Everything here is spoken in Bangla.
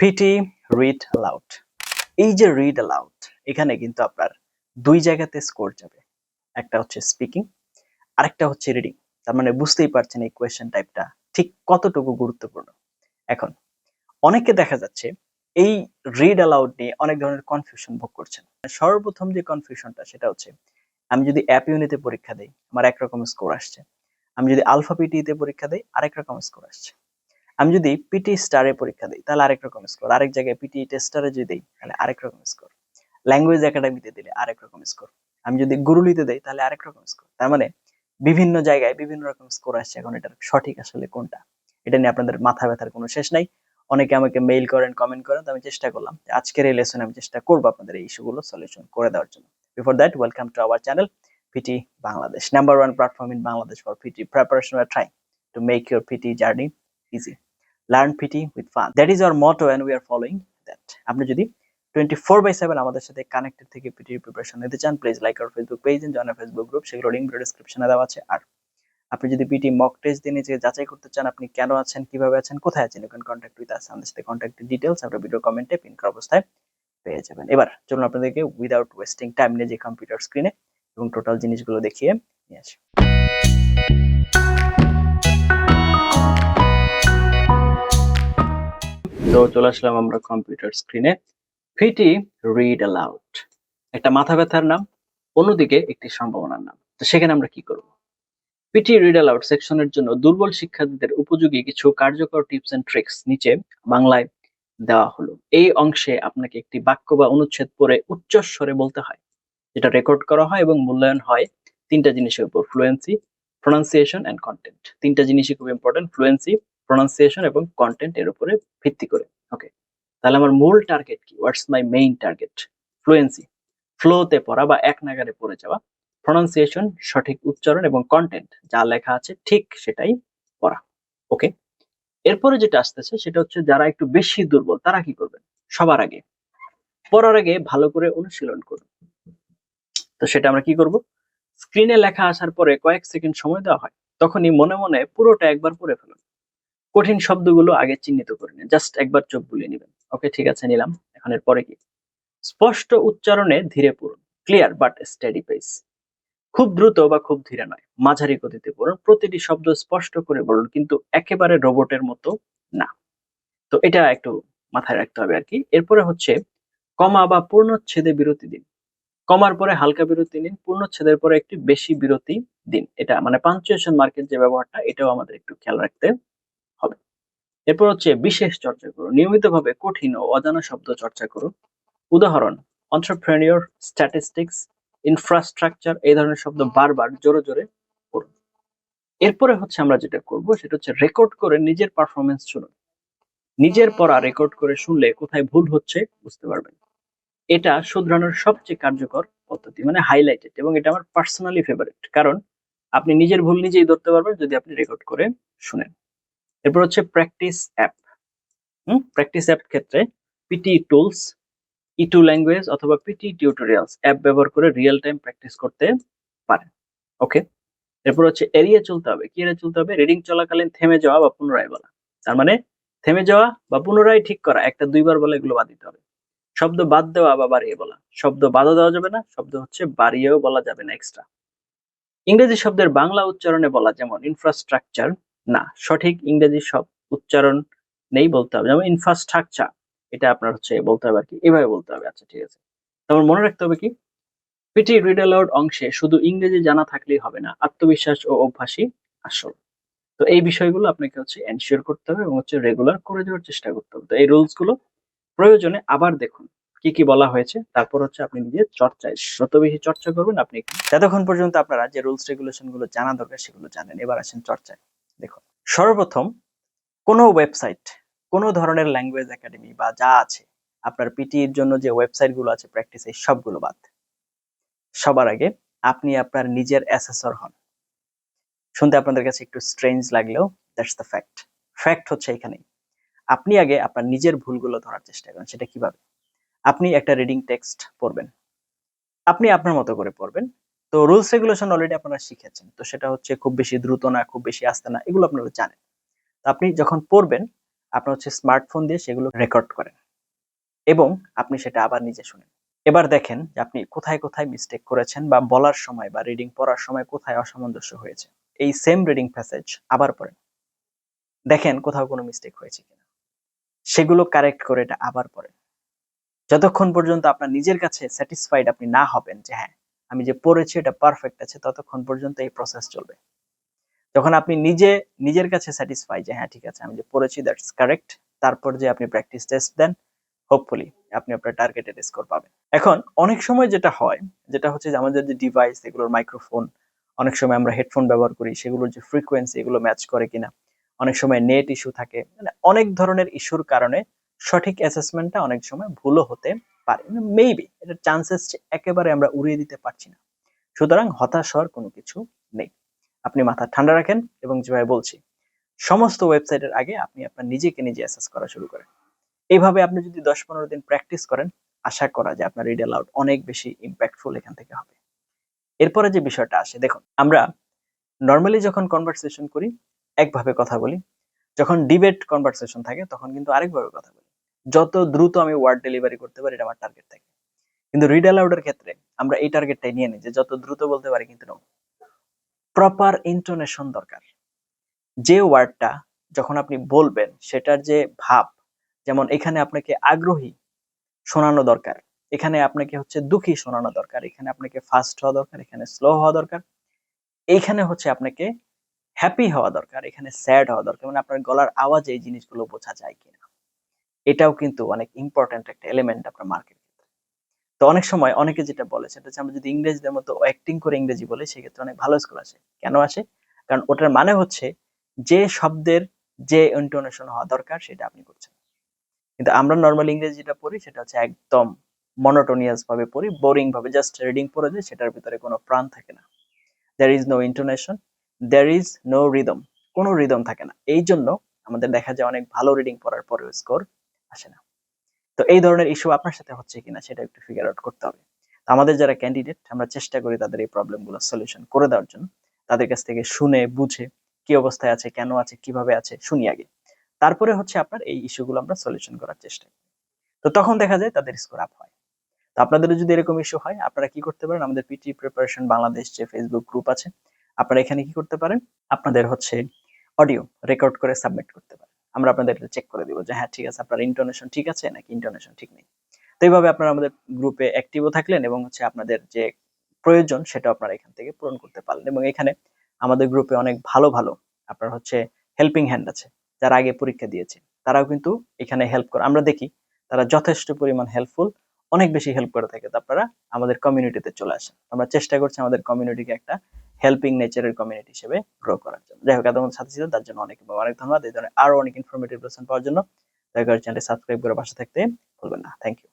পিটি রিড অ্যালাউড এই যে রিড অ্যালাউড এখানে কিন্তু আপনার দুই জায়গাতে স্কোর যাবে। একটা হচ্ছে স্পিকিং আরেকটা হচ্ছে রিডিং তার মানে বুঝতেই পারছেন এই কোয়েশ্চেন টাইপটা ঠিক কতটুকু গুরুত্বপূর্ণ। এখন অনেকে দেখা যাচ্ছে এই রিড অ্যালাউড নিয়ে অনেক ধরনের কনফিউশন ভোগ করছেন। সর্বপ্রথম যে কনফিউশনটা সেটা হচ্ছে আমি যদি অ্যাপ ইউনিতে পরীক্ষা দেই, আমার একরকম স্কোর আসছে। আমি যদি আলফা পিটিতে পরীক্ষা দেই, আরেক রকম স্কোর আসছে। আমি যদি পিটি স্টারে পরীক্ষা দিই, তাহলে আরেক রকম স্কোর আরেক জায়গায় পিটি টেস্টারে যদি দিই, তাহলে আরেক রকম স্কোর ল্যাঙ্গুয়েজ একাডেমিতে দিলে আরেক রকম স্কোর আমি যদি গুরুলিতে দেই, তাহলে আরেক রকম স্কোর তার মানে বিভিন্ন জায়গায় বিভিন্ন রকম স্কোর আসছে এখন এটার সঠিক আসলে কোনটা। এটা নিয়ে আপনাদের মাথা ব্যথার কোনো শেষ নাই। অনেকে আমাকে মেইল করেন কমেন্ট করেন, তো আমি চেষ্টা করলাম আজকের এই লেসনে আমি চেষ্টা করব আপনাদের এই ইস্যুগুলো সলিউশন করে দেওয়ার জন্য। Before that welcome to our channel PT Bangladesh number one platform in Bangladesh for PT preparation are trying to make your PT journey easy learn PT with fun that is our motto and we are following that আপনি যদি টোয়েন্টি ফোর বাই সেভেন আমাদের সাথে কানেক্টেড থেকে পিটি প্রিপারেশন নিতে চান please like our Facebook page and join Facebook group সেগুলো লিঙ্ক ডিসক্রিপশনে দেওয়া আছে। আর আপনি যদি পিটি মক টেস্ট দিয়ে নিজেকে যাচাই করতে চান, আপনি কেন আছেন, কীভাবে আছেন, কোথায় আছেন you can contact with us আমাদের সাথে কন্ট্যাক্ট ডিটেলস আপনার ভিডিও কমেন্টে পিন করা অবস্থায় পেয়ে যাবেন। এবার চলুন আপনাদেরকে উইদাউট ওয়েস্টিং টাইম নিয়ে যে কম্পিউটার স্ক্রিনে এবং টোটাল জিনিসগুলো দেখিয়ে নিয়ে আসি। তো চলে আসলাম আমরা কম্পিউটার স্ক্রিনে ফিটি রিড অ্যালাউড একটা মাথা ব্যথার নাম, অন্যদিকে একটি সম্ভাবনার নাম। তো সেখানে আমরা কি করব? পিটি রিড অ্যালাউড সেকশনের জন্য দুর্বল শিক্ষার্থীদের উপযোগী কিছু কার্যকর টিপস এন্ড ট্রিক্স নিচে বাংলায় দেওয়া হলো। এই অংশে আপনাকে একটি বাক্য বা অনুচ্ছেদ পড়ে উচ্চস্বরে বলতে হয়। যেটা রেকর্ড করা হয় এবং মূল্যায়ন হয় তিনটা জিনিসের উপর। ফ্লুয়েন্সি প্রোনাউন্সিয়েশন অ্যান্ড কন্টেন্ট তিনটা জিনিসই খুব ইম্পর্টেন্ট ফ্লুয়েন্সি প্রোনাউন্সিয়েশন এবং কন্টেন্ট এর উপরে ভিত্তি করে। ওকে তাহলে আমার মূল টার্গেট কি? What's my main target fluency ফ্লোতে পড়া বা এক নাগারে পড়ে যাওয়া। প্রোনাউন্সিয়েশন সঠিক উচ্চারণ এবং কন্টেন্ট যা লেখা আছে ঠিক সেটাই পড়া। ওকে এরপরে যেটা আসতেছে সেটা হচ্ছে যারা একটু বেশি দুর্বল, তারা কি করবেন? সবার আগে, পড়ার আগে ভালো করে অনুশীলন করুন। তো সেটা আমরা কি করব? স্ক্রিনে লেখা আসার পরে কয়েক সেকেন্ড সময় দেওয়া হয়, তখনই মনে মনে পুরোটা একবার পড়ে ফেলুন। কঠিন শব্দগুলো আগে চিহ্নিত করে নিন। জাস্ট একবার চোখ বুলিয়ে নেবেন। ওকে, ঠিক আছে, নিলাম। এখন এর পরে কি? স্পষ্ট উচ্চারণে ধীরে পড়ুন। Clear but steady pace. খুব দ্রুত বা খুব ধীরে নয়, মাঝারি গতিতে পড়ুন। প্রতিটি শব্দ স্পষ্ট করে বলুন, কিন্তু একেবারে রোবটের মতো না। তো এটা একটু মাথায় রাখতে হবে আর কি। এরপরে হচ্ছে, কমা বা পূর্ণচ্ছেদে বিরতি দিন। কমার পরে হালকা বিরতি নিন, পূর্ণচ্ছেদের পরে একটি বেশি বিরতি দিন। এটা মানে পাঞ্চুয়েশন মার্কের যে ব্যবহারটা, এটাও আমাদের একটু খেয়াল রাখতে এরপর হচ্ছে বিশেষ চর্চা করুন নিয়মিতভাবে কঠিন ও অজানা শব্দ চর্চা করুন উদাহরণ অন্টারপ্রেনিয়র স্ট্যাটিস্টিক্স ইনফ্রাস্ট্রাকচার এই ধরনের শব্দ বারবার জোরে জোরে পড়ুন এরপরে হচ্ছে আমরা যেটা করব, সেটা হচ্ছে রেকর্ড করে নিজের পারফরমেন্স শুনুন। নিজের পড়া রেকর্ড করে শুনলে কোথায় ভুল হচ্ছে বুঝতে পারবেন। এটা শুধরানোর সবচেয়ে কার্যকর পদ্ধতি মানে হাইলাইটেড এবং এটা আমার পার্সোনালি ফেভারিট কারণ আপনি নিজের ভুল নিজেই ধরতে পারবেন যদি আপনি রেকর্ড করে শুনেন। এরপর হচ্ছে প্র্যাকটিস অ্যাপ হুম? প্র্যাকটিস অ্যাপ ক্ষেত্রে পিটি টুলস ইটু ল্যাঙ্গুয়েজ অথবা পিটি টিউটোরিয়ালস অ্যাপ ব্যবহার করে রিয়েল টাইম প্র্যাকটিস করতে পারে। ওকে এরপর হচ্ছে এড়িয়ে চলতে হবে। কি এড়িয়ে চলতে হবে? রিডিং চলাকালীন থেমে যাওয়া বা পুনরায় বলা। তার মানে থেমে যাওয়া বা পুনরায় ঠিক করা, একটা দুইবার বলে, এগুলো বাদ দিতে হবে। শব্দ বাদ দেওয়া বা বাড়িয়ে বলা। শব্দ বাদও দেওয়া যাবে না, শব্দ হচ্ছে বাড়িয়েও বলা যাবে না এক্সট্রা ইংরেজি শব্দের বাংলা উচ্চারণে বলা যেমন ইনফ্রাস্ট্রাকচার না, সঠিক ইংরেজি সব উচ্চারণ নেই বলতে হবে। যেমন ইনফ্রাস্ট্রাকচার এটা আপনার হচ্ছে বলতে হবে আর কি এভাবে বলতে হবে আচ্ছা ঠিক আছে। তারপর মনে রাখতে হবে কি? পিটি রিড অ্যালাউড অংশে শুধু ইংরেজি জানা থাকলেই হবে না, আত্মবিশ্বাস ও অভ্যাসই আসল। তো এই বিষয়গুলো আপনাকে হচ্ছে এনশিওর করতে হবে এবং হচ্ছে রেগুলার করে দেওয়ার চেষ্টা করতে হবে। তো এই রুলসগুলো প্রয়োজনে আবার দেখুন, কি কি বলা হয়েছে, তারপর হচ্ছে আপনি নিজের চর্চায় যত বেশি চর্চা করবেন, আপনি যতক্ষণ পর্যন্ত আপনারা যে রুলস রেগুলেশনগুলো জানা দরকার, সেগুলো জানেন। এবার আসেন চর্চায়। দেখুন সর্বপ্রথম কোনো ওয়েবসাইট কোনো ধরনের ল্যাঙ্গুয়েজ একাডেমি বা যা আছে, আপনার পিটির জন্য যে ওয়েবসাইটগুলো আছে প্র্যাকটিস এই সবগুলো বাদ। সবার আগে আপনি আপনার নিজের অ্যাসেসর হন। শুনতে আপনাদের কাছে একটু স্ট্রেঞ্জ লাগলেও দ্যাটস দ্য ফ্যাক্ট ফ্যাক্ট হচ্ছে এখানেই। আপনি আগে আপনার নিজের ভুলগুলো ধরার চেষ্টা করেন, সেটা কীভাবে? আপনি একটা রিডিং টেক্সট পড়বেন। আপনি আপনার মতো করে পড়বেন তো রুলস রেগুলেশন অলরেডি আপনারা শিখেছেন। তো সেটা হচ্ছে খুব বেশি দ্রুত না, খুব বেশি আস্তে না, এগুলো আপনারা জানেন। আপনি যখন পড়বেন আপনি হচ্ছে স্মার্টফোন দিয়ে সেগুলো রেকর্ড করেন এবং আপনি সেটা আবার নিজে শুনেন। এবার দেখেন যে আপনি কোথায় কোথায় মিস্টেক করেছেন বা বলার সময় বা রিডিং পড়ার সময় কোথায় অসামঞ্জস্য হয়েছে। এই সেম রিডিং প্যাসেজ আবার পড়েন। দেখেন কোথাও কোনো মিস্টেক হয়েছে কিনা। সেগুলো কারেক্ট করে এটা আবার পড়েন। যতক্ষণ পর্যন্ত আপনার নিজের কাছে স্যাটিসফাইড আপনি না হবেন যে হ্যাঁ আমি যে পড়েছি এটা পারফেক্ট আছে, ততক্ষণ পর্যন্ত এই প্রসেস চলবে। যখন আপনি নিজে, নিজের কাছে স্যাটিসফাই যে হ্যাঁ ঠিক আছে, আমি যে পড়েছি দ্যাটস কারেক্ট তারপর যে আপনি প্র্যাকটিস টেস্ট দেন হোপফুলি আপনি আপনার টার্গেটেড স্কোর পাবেন। এখন, অনেক সময় যেটা হয়, যেটা হচ্ছে যে আমাদের যে ডিভাইস এগুলোর মাইক্রোফোন অনেক সময় আমরা হেডফোন ব্যবহার করি, সেগুলোর যে ফ্রিকোয়েন্সি এগুলো ম্যাচ করে কিনা, অনেক সময় নেট ইস্যু থাকে মানে অনেক ধরনের ইস্যুর কারণে সঠিক অ্যাসেসমেন্টটা অনেক সময় ভুলও হতে পারে। মেবি এটার চান্সেস একেবারে আমরা উড়িয়ে দিতে পারছি না। সুতরাং হতাশ হওয়ার কোনো কিছু নেই। আপনি মাথা ঠান্ডা রাখেন এবং যেভাবে বলছি, সমস্ত ওয়েবসাইটের আগে আপনি আপনার নিজেকে নিজে অ্যাসেস করা শুরু করেন। এইভাবে আপনি যদি দশ পনেরো দিন প্র্যাকটিস করেন, আশা করা যায় আপনার রিড অ্যালাউড অনেক বেশি ইম্প্যাক্টফুল এখান থেকে হবে। এরপরে যে বিষয়টা আসে, দেখুন, আমরা নর্মালি যখন কনভারসেশন করি, একভাবে কথা বলি, যখন ডিবেট কনভারসেশন থাকে, তখন কিন্তু আরেকভাবে কথা বলি। যত দ্রুত আমি ওয়ার্ড ডেলিভারি করতে পারি, এটা আমার টার্গেট থাকে। কিন্তু রিড অ্যালাউডের ক্ষেত্রে আমরা এই টার্গেটটাই নিয়ে নিই যে যত দ্রুত বলতে পারি কিন্তু প্রপার ইন্টোনেশন দরকার। যে ওয়ার্ডটা যখন আপনি বলবেন, সেটার যে ভাব, যেমন এখানে আপনাকে আগ্রহী শোনানো দরকার, এখানে আপনাকে হচ্ছে দুঃখী শোনানো দরকার, এখানে আপনাকে ফাস্ট হওয়া দরকার, এখানে স্লো হওয়া দরকার এইখানে হচ্ছে আপনাকে হ্যাপি হওয়া দরকার, এখানে স্যাড হওয়া দরকার মানে আপনার গলার আওয়াজে এই জিনিসগুলো বোঝা যায় কিনা। এটাও কিন্তু অনেক ইম্পর্ট্যান্ট একটা এলিমেন্ট আপনার মার্কেট তো অনেক সময় অনেকে যেটা বলে, সেটা হচ্ছে আমরা যদি ইংরেজিদের মতো অ্যাক্টিং করে ইংরেজি বলি, সেক্ষেত্রে অনেক ভালো স্কোর আসে। কেন আসে? কারণ ওটার মানে হচ্ছে যে শব্দের যে ইন্টোনেশন হওয়া দরকার, সেটা আপনি করছেন। কিন্তু আমরা নর্মাল ইংরেজি যেটা পড়ি, সেটা হচ্ছে একদম মনোটোনিয়াস ভাবে পড়ি বোরিং ভাবে জাস্ট রিডিং পড়ে যায়, সেটার ভিতরে কোনো প্রাণ থাকে না। There is no intonation there is no rhythm কোনো রিদম থাকে না। এই জন্য আমাদের দেখা যায় অনেক ভালো রিডিং পড়ার পরেও স্কোর আসে না। তো এই ধরনের ইস্যু আপনার সাথে হচ্ছে কিনা সেটা একটু ফিগার আউট করতে হবে। তো আমাদের যারা ক্যান্ডিডেট আমরা চেষ্টা করি তাদের এই প্রবলেমগুলো সলিউশন করে দেওয়ার জন্য। তাদের কাছ থেকে শুনে, বুঝে কি অবস্থায় আছে, কেন আছে, কীভাবে আছে, শুনি আগে। তারপরে হচ্ছে আপনার এই ইস্যুগুলো আমরা সলিউশন করার চেষ্টা করি। তো তখন দেখা যায় তাদের স্কোর আপ হয়। তো আপনাদের যদি এরকম ইস্যু হয়, আপনারা কি করতে পারেন? আমাদের পিটি প্রিপারেশন বাংলাদেশ যে ফেসবুক গ্রুপ আছে, আপনারা এখানে কি করতে পারেন? আপনাদের হচ্ছে অডিও রেকর্ড করে সাবমিট করতে পারেন। আমরা আপনাদের এটা চেক করে দিব যে হ্যাঁ ঠিক আছে, আপনার ইন্টোনেশন ঠিক আছে নাকি ইন্টোনেশন ঠিক নেই? তো এইভাবে আপনারা আমাদের গ্রুপে অ্যাক্টিভও থাকলেন এবং হচ্ছে আপনাদের যে প্রয়োজন সেটা আপনারা এখান থেকে পূরণ করতে পারলেন এবং এখানে আমাদের গ্রুপে অনেক ভালো ভালো আপনার হচ্ছে হেল্পিং হ্যান্ড আছে, যারা আগে পরীক্ষা দিয়েছে, তারাও কিন্তু এখানে হেল্প করে। আমরা দেখি তারা যথেষ্ট পরিমাণ হেল্পফুল অনেক বেশি হেল্প করে থাকে। তো আপনারা আমাদের কমিউনিটিতে চলে আসেন। আমরা চেষ্টা করছি আমাদের কমিউনিটিকে একটা হেল্পিং নেচারের কমিউনিটি হিসেবে গ্রো করার জন্য। যাই হোক, এতক্ষণ সাথে ছিল তার জন্য অনেক অনেক ধন্যবাদ। এই ধরনের আরও অনেক ইনফরমেটিভ লেসন পাওয়ার জন্য। দয়া করে চ্যানেলটি সাবস্ক্রাইব করে পাশে থাকতে ভুলবেন না। Thank you